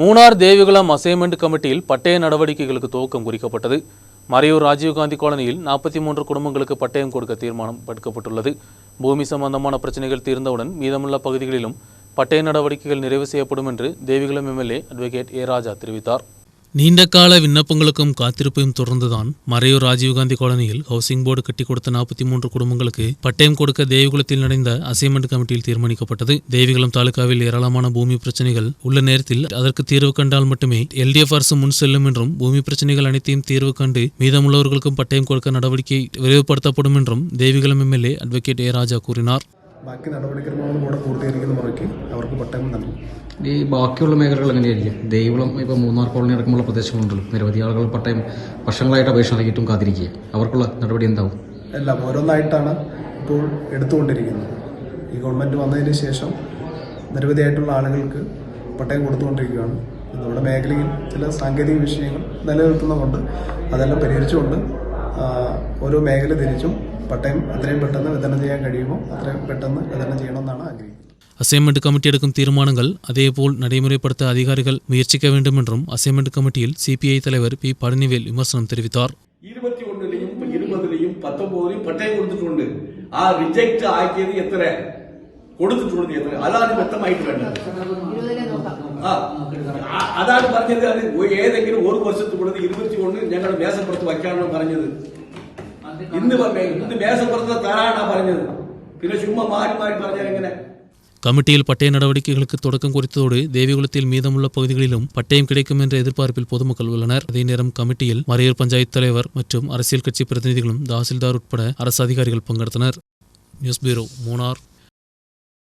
Munnar Devikulam assignment கமிட்டியில் பட்டய நடவடிக்கைகளுக்கு துவக்கம் குறிக்கப்பட்டது. மறையூர் ராஜீவ்காந்தி காலனியில் நாற்பத்தி மூன்று குடும்பங்களுக்கு பட்டயம் கொடுக்க தீர்மானம் எடுக்கப்பட்டுள்ளது பூமி சம்பந்தமான பிரச்சனைகள் தீர்ந்தவுடன் மீதமுள்ள பகுதிகளிலும் பட்டய நடவடிக்கைகள் நிறைவு செய்யப்படும் என்று Devikulam MLA advocate A Raja தெரிவித்தார். நீண்ட கால விண்ணப்பங்களுக்கும் காத்திருப்பையும் தொடர்ந்துதான் மறையூர் ராஜீவ்காந்தி காலனியில் ஹவுசிங் போர்டு கட்டி கொடுத்த நாற்பத்தி மூன்று குடும்பங்களுக்கு பட்டயம் கொடுக்க தேவிகுளத்தில் நடந்த அசைன்மெண்ட் கமிட்டியில் தீர்மானிக்கப்பட்டது. தேவிகுளம் தாலுகாவில் ஏராளமான பூமி பிரச்சனைகள் உள்ள நேரத்தில் அதற்கு தீர்வு கண்டால் மட்டுமே எல்டிஎஃப் அரசு முன் செல்லும் என்றும் பூமி பிரச்சனைகள் அனைத்தையும் தீர்வு கண்டு மீதமுள்ளவர்களுக்கும் பட்டயம் கொடுக்க நடவடிக்கை விரைவுபடுத்தப்படும் என்றும் Devikulam MLA advocate A Raja கூறினார். ബാക്കി നടപടിക്രമങ്ങളും കൂടെ പൂർത്തീകരിക്കുന്ന മുറയ്ക്ക് അവർക്ക് പട്ടയം നൽകും. ഈ ബാക്കിയുള്ള മേഖലകൾ എങ്ങനെയായിരിക്കും? ദൈവളം ഇപ്പോൾ മൂന്നാർ കോളനി അടക്കമുള്ള പ്രദേശങ്ങളുണ്ടല്ലോ. നിരവധി ആളുകൾ പട്ടയം വർഷങ്ങളായിട്ട് അപേക്ഷ നൽകിയിട്ടും കാത്തിരിക്കുക. അവർക്കുള്ള നടപടി എന്താവും? എല്ലാം ഓരോന്നായിട്ടാണ് ഇപ്പോൾ എടുത്തുകൊണ്ടിരിക്കുന്നത്. ഈ ഗവൺമെന്റ് വന്നതിന് ശേഷം നിരവധിയായിട്ടുള്ള ആളുകൾക്ക് പട്ടയം കൊടുത്തുകൊണ്ടിരിക്കുകയാണ്. നമ്മുടെ മേഖലയിൽ ചില സാങ്കേതിക വിഷയങ്ങൾ നിലനിൽക്കുന്നതുകൊണ്ട് അതെല്ലാം പരിഹരിച്ചുകൊണ്ട് ഓരോ മേഖല തിരിച്ചും പട്ടയം എത്രയും പെട്ടെന്ന് വിതരണം ചെയ്യാൻ കഴിയുമോ അത്രയും പെട്ടെന്ന് വിതരണം ചെയ്യണമെന്നാണ് ആഗ്രഹിക്കുന്നത് அசைன்மெண்ட் கமிட்டி எடுக்கும் தீர்மானங்கள் அதேபோல் நடைமுறைப்படுத்த அதிகாரிகள் முயற்சிக்க வேண்டும் என்றும் அசைன்மெண்ட் கமிட்டியில் சிபிஐ தலைவர் பி பழனிவேல் விமர்சனம் தெரிவித்தார் இருபத்தி ஒண்ணுலயும் இருபதுலயும் பத்தொன்பதுலயும் பட்டயம் കൊടുത്തിട്ടുണ്ട് ആ റിജക്ട് ആക്കിയത് എത്ര കൊടുത്തിട്ടുള്ളത് എത്ര അതാണ് വ്യക്തമായിട്ട് വേണ്ടത് ആ ആ, അതാണ് പറഞ്ഞത് അത് ഏതെങ്കിലും ഒരു വർഷത്തുള്ളത് ഇരുപത്തി ഒന്ന് ഞങ്ങൾ മേശപ്പുറത്ത് വയ്ക്കാനാണ് പറഞ്ഞത് ഇന്ന് പറഞ്ഞ ഇന്ന് മേശപ്പുറത്ത് തരാനാ പറഞ്ഞത് പിന്നെ ചുമ്മാ മാറി മാറി പറഞ്ഞാൽ എങ്ങനെ கமிட்டியில் பட்டய நடவடிக்கைகளுக்கு தொடக்கம் குறித்ததோடு தேவிகுளத்தில் மீதமுள்ள பகுதிகளிலும் பட்டயம் கிடைக்கும் என்ற எதிர்பார்ப்பில் பொதுமக்கள் உள்ளனர் அதே நேரம் கமிட்டியில் மறையூர் பஞ்சாயத்து தலைவர் மற்றும் அரசியல் கட்சி பிரதிநிதிகளும் தாசில்தார் உட்பட அரசு அதிகாரிகள் பங்கெடுத்தனர் நியூஸ் பியூரோ மூனார்